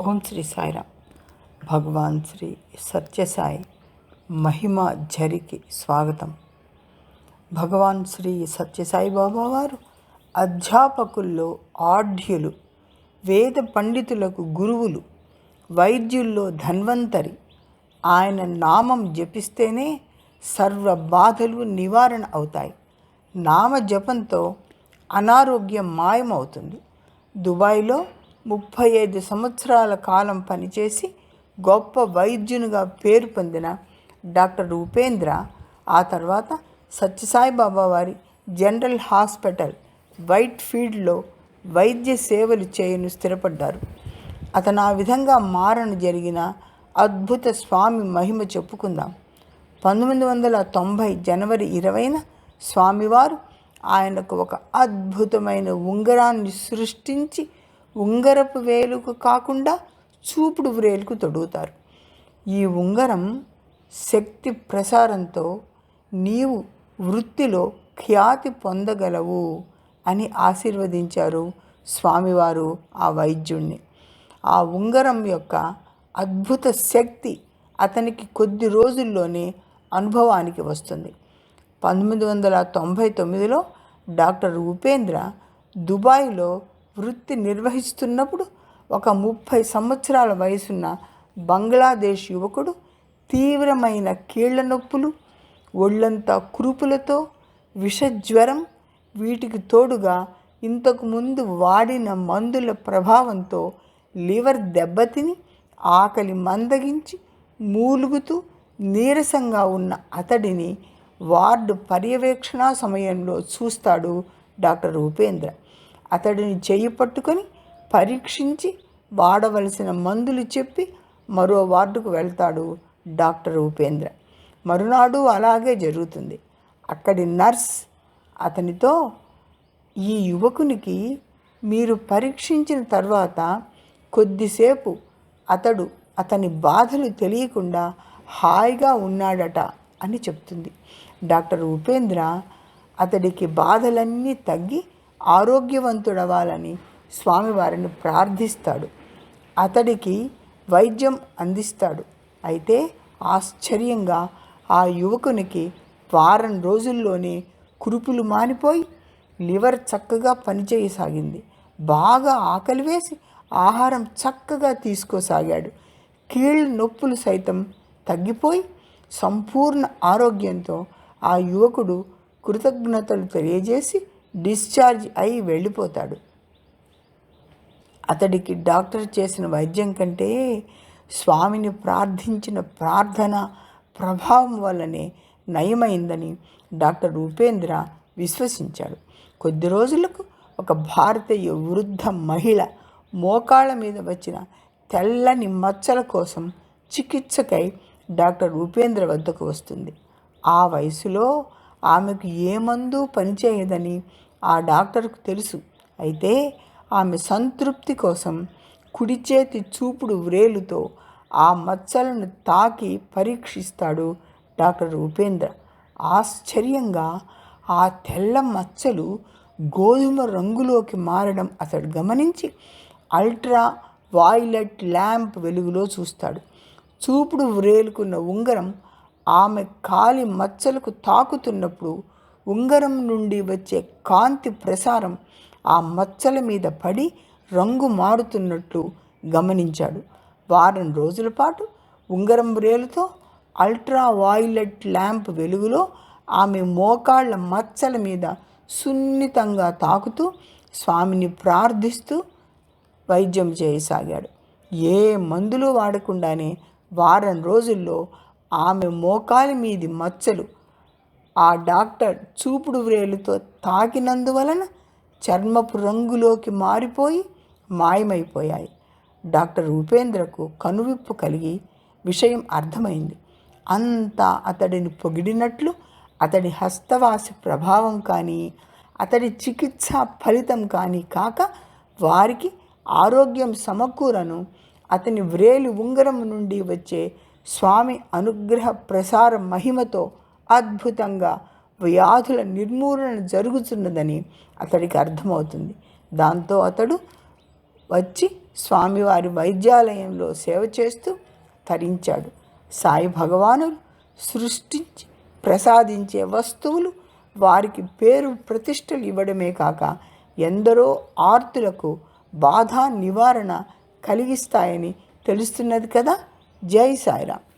ఓం శ్రీ సాయిరామ్. భగవాన్ శ్రీ సత్యసాయి మహిమ జరికి స్వాగతం. భగవాన్ శ్రీ సత్యసాయి బాబా వారు అధ్యాపకుల్లో ఆఢ్యులు వేద పండితులకు గురువులు వైద్యుల్లో ధన్వంతరి. ఆయన నామం జపిస్తేనే సర్వ బాధలు నివారణ అవుతాయి. నామ జపంతో అనారోగ్యం మాయమవుతుంది. దుబాయ్లో ముప్పై ఐదు సంవత్సరాల కాలం పనిచేసి గొప్ప వైద్యునిగా పేరు పొందిన డాక్టర్ ఉపేంద్ర ఆ తర్వాత సత్యసాయిబాబా వారి జనరల్ హాస్పిటల్ వైట్ ఫీల్డ్లో వైద్య సేవలు చేయను స్థిరపడ్డారు. అతను ఆ విధంగా మారణ జరిగిన అద్భుత స్వామి మహిమ చెప్పుకుందాం. పంతొమ్మిది వందల తొంభై జనవరి ఇరవైన స్వామివారు ఆయనకు ఒక అద్భుతమైన ఉంగరాన్ని సృష్టించి ఉంగరపు వేలుకు కాకుండా చూపుడు వ్రేలుకు తొడుగుతారు. ఈ ఉంగరం శక్తి ప్రసారంతో నీవు వృత్తిలో ఖ్యాతి పొందగలవు అని ఆశీర్వదించారు స్వామివారు ఆ వైద్యుణ్ణి. ఆ ఉంగరం యొక్క అద్భుత శక్తి అతనికి కొద్ది రోజుల్లోనే అనుభవానికి వస్తుంది. పంతొమ్మిది వందల తొంభై తొమ్మిదిలో డాక్టర్ ఉపేంద్ర దుబాయ్లో వృత్తి నిర్వహిస్తున్నప్పుడు ఒక ముప్పై సంవత్సరాల వయసున్న బంగ్లాదేశ్ యువకుడు తీవ్రమైన కీళ్ళ నొప్పులు ఒళ్ళంతా కురుపులతో విషజ్వరం వీటికి తోడుగా ఇంతకుముందు వాడిన మందుల ప్రభావంతో లివర్ దెబ్బతిని ఆకలి మందగించి మూలుగుతూ నీరసంగా ఉన్న అతడిని వార్డు పర్యవేక్షణ సమయంలో చూస్తాడు డాక్టర్ ఉపేంద్ర. అతడిని చెయ్యి పట్టుకొని పరీక్షించి వాడవలసిన మందులు చెప్పి మరో వార్డుకు వెళ్తాడు డాక్టర్ ఉపేంద్ర. మరునాడు అలాగే జరుగుతుంది. అక్కడి నర్స్ అతనితో ఈ యువకునికి మీరు పరీక్షించిన తర్వాత కొద్దిసేపు అతడు అతని బాధలు తెలియకుండా హాయిగా ఉన్నాడట అని చెప్తుంది. డాక్టర్ ఉపేంద్ర అతడికి బాధలన్నీ తగ్గి ఆరోగ్యవంతుడవ్వాలని స్వామివారిని ప్రార్థిస్తాడు. అతడికి వైద్యం అందిస్తాడు. అయితే ఆశ్చర్యంగా ఆ యువకునికి వారం రోజుల్లోనే కురుపులు మానిపోయి లివర్ చక్కగా పనిచేయసాగింది. బాగా ఆకలి వేసి ఆహారం చక్కగా తీసుకోసాగాడు. కీళ్ళ నొప్పులు సైతం తగ్గిపోయి సంపూర్ణ ఆరోగ్యంతో ఆ యువకుడు కృతజ్ఞతలు తెలియజేసి డిశ్చార్జ్ అయి వెళ్ళిపోతాడు. అతడికి డాక్టర్ చేసిన వైద్యం కంటే స్వామిని ప్రార్థించిన ప్రార్థన ప్రభావం వల్లనే నయమైందని డాక్టర్ ఉపేంద్ర విశ్వసించాడు. కొద్ది రోజులకు ఒక భారతీయ వృద్ధ మహిళ మోకాళ్ళ మీద వచ్చిన తెల్లని మచ్చల కోసం చికిత్సకై డాక్టర్ ఉపేంద్ర వద్దకు వస్తుంది. ఆ వయసులో ఆమెకు ఏ మందు పనిచేయదని ఆ డాక్టర్కు తెలుసు. అయితే ఆమె సంతృప్తి కోసం కుడి చేతి చూపుడు వ్రేలుతో ఆ మచ్చలను తాకి పరీక్షిస్తాడు డాక్టర్ ఉపేంద్ర. ఆశ్చర్యంగా ఆ తెల్ల మచ్చలు గోధుమ రంగులోకి మారడం అతడు గమనించి అల్ట్రా వాయిలెట్ ల్యాంప్ వెలుగులో చూస్తాడు. చూపుడు వ్రేలుకున్న ఉంగరం ఆమె కాలి మచ్చలకు తాకుతున్నప్పుడు ఉంగరం నుండి వచ్చే కాంతి ప్రసారం ఆ మచ్చల మీద పడి రంగు మారుతున్నట్లు గమనించాడు. వారం రోజుల పాటు ఉంగరం రేలుతో అల్ట్రా వాయిలెట్ ల్యాంప్ వెలుగులో ఆమె మోకాళ్ళ మచ్చల మీద సున్నితంగా తాకుతూ స్వామిని ప్రార్థిస్తూ వైద్యం చేయసాగాడు. ఏ మందులు వాడకుండానే వారం రోజుల్లో ఆమె మోకాలి మీది మచ్చలు ఆ డాక్టర్ చూపుడు వ్రేలుతో తాకినందువలన చర్మపు రంగులోకి మారిపోయి మాయమైపోయాయి. డాక్టర్ ఉపేంద్రకు కనువిప్పు కలిగి విషయం అర్థమైంది. అంతా అతడిని పొగిడినట్లు అతడి హస్తవాసి ప్రభావం కానీ అతడి చికిత్స ఫలితం కానీ కాక వారికి ఆరోగ్యం సమకూరను అతని వ్రేలి ఉంగరం నుండి వచ్చే స్వామి అనుగ్రహ ప్రసార మహిమతో అద్భుతంగా వ్యాధుల నిర్మూలన జరుగుతున్నదని అతడికి అర్థమవుతుంది. దాంతో అతడు వచ్చి స్వామివారి వైద్యాలయంలో సేవ చేస్తూ తరించాడు. సాయి భగవానులు సృష్టించి ప్రసాదించే వస్తువులు వారికి పేరు ప్రతిష్టలు ఇవ్వడమే కాక ఎందరో ఆర్తులకు బాధ నివారణ కలిగిస్తాయని తెలుస్తున్నది కదా? జై సాయిరామ్.